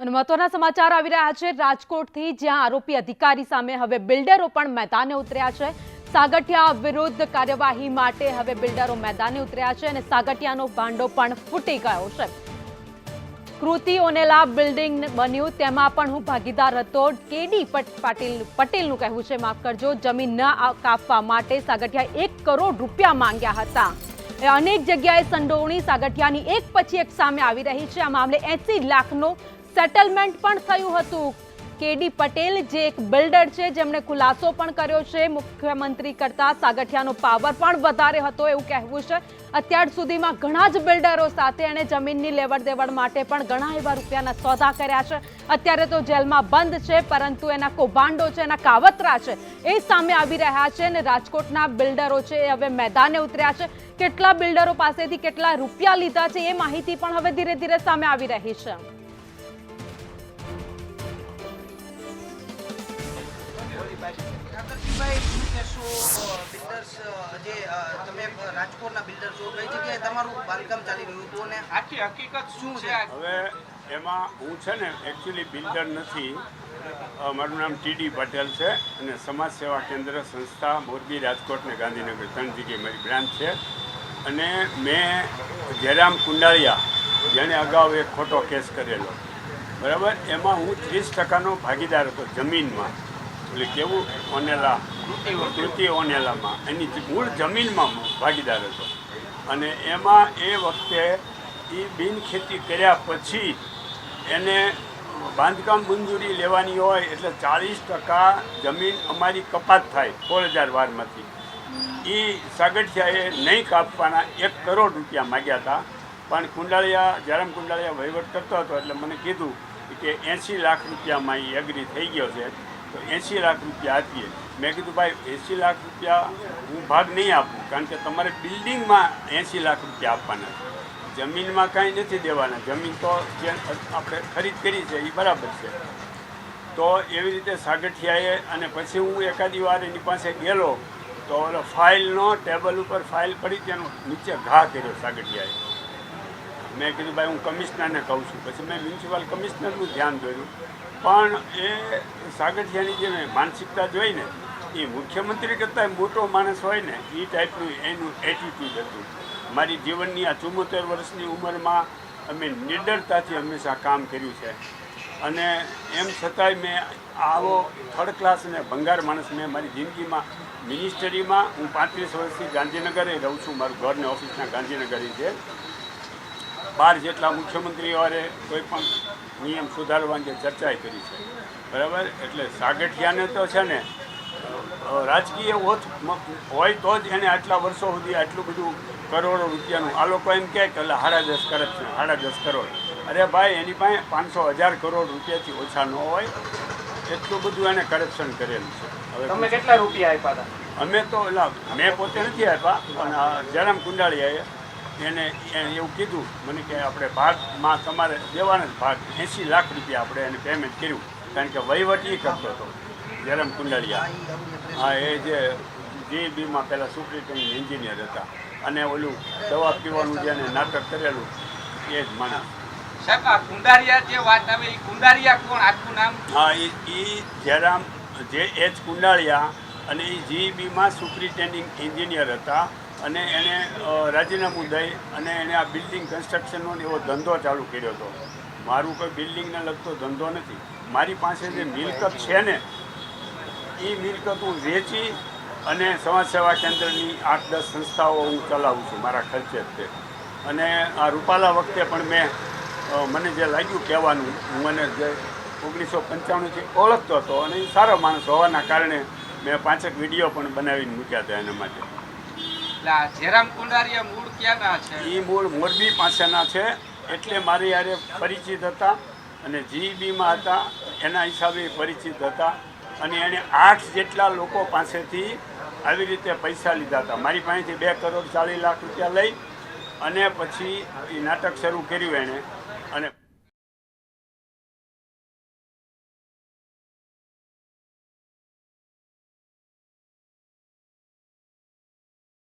અને મહત્વના સમાચાર આવી રહ્યા છે. રાજકોટથી જ્યાં આરોપી અધિકારી સામે હવે બિલ્ડરો પણ મેદાને ઉતર્યા છે. સાગઠિયા વિરુદ્ધ કાર્યવાહી માટે હવે બિલ્ડરો મેદાને ઉતર્યા છે અને સાગઠિયાનો ભાંડો પણ ફૂટી ગયો છે. કૃતિ ઓનેલા બિલ્ડિંગ બન્યું, તેમાં પણ હું ભાગીદાર હતો. કેડી પાટીલ, પટેલનું કહેવું છે, માફ કરજો, જમીન ન કાપવા માટે સાગઠિયા એક કરોડ રૂપિયા માંગ્યા હતા. અનેક જગ્યાએ સંડોવણી સાગઠિયાની એક પછી એક સામે આવી રહી છે. આ મામલે એસી લાખનો સેટલમેન્ટ પણ થયું હતું. કેડી પટેલ જે એક બિલ્ડર છે, જેમણે ખુલાસો પણ કર્યો છે, મુખ્યમંત્રી કરતા સાગઠિયાનો પાવર પણ વધારે હતો એવું કહેવું છે. અત્યાર સુધીમાં ઘણા જ બિલ્ડરો સાથે એણે જમીનની લેવડ દેવડ માટે પણ ઘણા એવા રૂપિયાના સોદા કર્યા છે. અત્યારે તો જેલમાં બંધ છે, પરંતુ એના કૌભાંડો છે, એના કાવતરા છે, એ સામે આવી રહ્યા છે અને રાજકોટના બિલ્ડરો છે એ હવે મેદાને ઉતર્યા છે. કેટલા બિલ્ડરો પાસેથી કેટલા રૂપિયા લીધા છે, એ માહિતી પણ હવે ધીરે ધીરે સામે આવી રહી છે. કાકરજીભાઈ શું બિલ્ડર્સ જે તમે રાજકોટના બિલ્ડર છો કઈ જગ્યાએ તમારું બાંધકામ ચાલી રહ્યું હતું અને આખી હકીકત શું છે? હવે એમાં હું છે ને એકચ્યુઅલી બિલ્ડર નથી. મારું નામ ટીડી પટેલ છે અને સમાજ સેવા કેન્દ્ર સંસ્થા મોરબી રાજકોટ ને ગાંધીનગર. ત્રણ જગ્યાએ મારી બ્રાન્ચ છે. અને મેં જયરામ કુંડાળિયા જેણે અગાઉ એક ખોટો કેસ કરેલો. બરાબર? એમાં હું ત્રીસ ટકાનો ભાગીદાર હતો જમીનમાં. એટલે કેવું ઓનેલા, કૃતિ ઓનેલામાં, એની મૂળ જમીનમાં ભાગીદાર હતો. અને એમાં એ વખતે એ બિન ખેતી કર્યા પછી એને બાંધકામ મંજૂરી લેવાની હોય એટલે ચાલીસ ટકા જમીન અમારી કપાત થાય સોળ હજાર વારમાંથી. એ સાગઠિયાએ નહીં કાપવાના એક કરોડ રૂપિયા માગ્યા હતા. પણ કુંડાળિયા, જયરામ કુંડાળિયા વહીવટ કરતો હતો એટલે મને કીધું કે એંસી લાખ રૂપિયામાં એ એગ્રી થઈ ગયો છે. તો એંસી લાખ રૂપિયા આપીએ. મેં કીધું, ભાઈ એંસી લાખ રૂપિયા હું ભાગ નહીં આપું, કારણ કે તમારે બિલ્ડિંગમાં એંસી લાખ રૂપિયા આપવાના છે. જમીનમાં કાંઈ નથી દેવાના. જમીન તો જે આપણે ખરીદ કરી છે એ બરાબર છે. તો એવી રીતે સાગઠિયાએ અને પછી હું એકાદી વાર એની પાસે ગયેલો તો ઓલો ફાઇલનો ટેબલ ઉપર ફાઇલ પડી, તેનો નીચે ઘા કર્યો સાગઠિયાએ. મેં કીધું, ભાઈ, હું કમિશનરને કહું છું. પછી મેં મ્યુનિસિપલ કમિશનરનું ધ્યાન દોર્યું. પણ એ સાગઠિયાની જે માનસિકતા જોઈ ને, એ મુખ્યમંત્રી કરતાં મોટો માણસ હોય ને એ ટાઈપનું એનું એટીટ્યૂડ હતું. મારી જીવનની આ ચુમ્મોતેર વર્ષની ઉંમરમાં અમે નિડરતાથી હંમેશા કામ કર્યું છે. અને એમ છતાંય મેં આવો થર્ડ ક્લાસ અને ભંગાર માણસ મેં મારી જિંદગીમાં મિનિસ્ટરીમાં હું પાંત્રીસ વર્ષથી ગાંધીનગરે રહું છું. મારું ઘરને ઓફિસના ગાંધીનગર છે. બાર જેટલા મુખ્યમંત્રીઓએ કોઈ પણ નિયમ સુધારવાની અંગે ચર્ચા કરી છે. બરાબર? એટલે સાગઠિયાને તો છે ને રાજકીય ઓથ હોય તો જ એને આટલા વર્ષો સુધી આટલું બધું કરોડો રૂપિયાનું આ લોકો એમ કહે કે એટલે સાડા દસ કરોડ છે સાડા દસ કરોડ અરે ભાઈ એની પાસે પાંચસો હજાર કરોડ રૂપિયાથી ઓછા ન હોય. એટલું બધું એને કરપ્શન કરેલું છે. તમે હવે કેટલા રૂપિયા આપ્યા હતા? અમે તો એટલે મેં પોતે નથી આપ્યા પણ જયરામ કુંડાળી કુંડાળિયાએ એને એને એવું કીધું મને કે આપણે ભાગમાં તમારે દેવાના જ ભાગ એંસી લાખ રૂપિયા આપણે એને પેમેન્ટ કર્યું કારણ કે વહીવટ એ કરતો હતો જયરામ કુંડાળિયા. હા એ જે જીબીમાં પહેલાં સુપ્રિન્ટેન્ડન્ટ એન્જિનિયર હતા. અને ઓલું દવા પીવાનું જેને નાટક કરેલું એ જ માણસ. સાહેબ આ કુંડારિયા જે વાત આવે એ કુંડારિયા કોણ? આખું નામ? હા એ એ જયરામ જે એચ કુંડાળિયા અને એ જીઈબીમાં સુપ્રિન્ટેન્ડિંગ એન્જિનિયર હતા અને એણે રાજીનામું દઈ અને એણે આ બિલ્ડિંગ કન્સ્ટ્રક્શનનો એવો ધંધો ચાલુ કર્યો હતો. મારું કોઈ બિલ્ડિંગને લગતો ધંધો નથી. મારી પાસે જે મિલકત છે ને, એ મિલકત હું વેચી અને સમાજ સેવા કેન્દ્રની આઠ દસ સંસ્થાઓ હું ચલાવું છું મારા ખર્ચે તે. અને આ રૂપાલા વખતે પણ મેં મને જે લાગ્યું કહેવાનું, હું મને જે ઓગણીસો પંચાણુંથી ઓળખતો હતો અને એ સારો માણસ હોવાના કારણે મેં પાંચેક વીડિયો પણ બનાવીને મૂક્યા હતા એના માટે. જયરામ કુંડારિયા મૂળ એ મૂળ મોરબી પાસેના છે. એટલે મારી યારે પરિચિત હતા અને જીઈબીમાં હતા. એના હિસાબે પરિચિત હતા. અને એણે આઠ જેટલા લોકો પાસેથી આવી રીતે પૈસા લીધા હતા. મારી પાસેથી બે કરોડ ચાલીસ લાખ રૂપિયા લઈ અને પછી નાટક શરૂ કર્યું એણે. અને